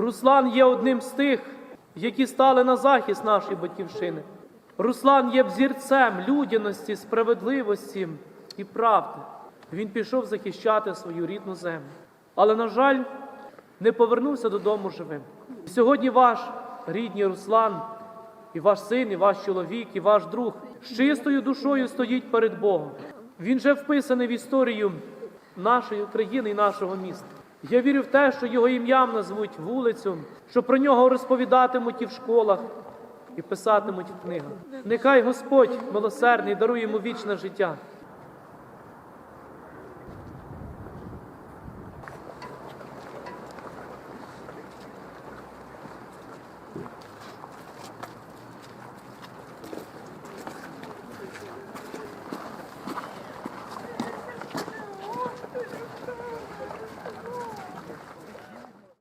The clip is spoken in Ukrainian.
Руслан є одним з тих, які стали на захист нашої батьківщини. Руслан є взірцем людяності, справедливості і правди. Він пішов захищати свою рідну землю. Але, на жаль, не повернувся додому живим. Сьогодні ваш рідний Руслан, і ваш син, і ваш чоловік, і ваш друг з чистою душою стоїть перед Богом. Він же вписаний в історію нашої України і нашого міста. Я вірю в те, що його ім'ям назвуть вулицю, що про нього розповідатимуть і в школах, і писатимуть в книгах. Нехай Господь милосердний дарує йому вічне життя.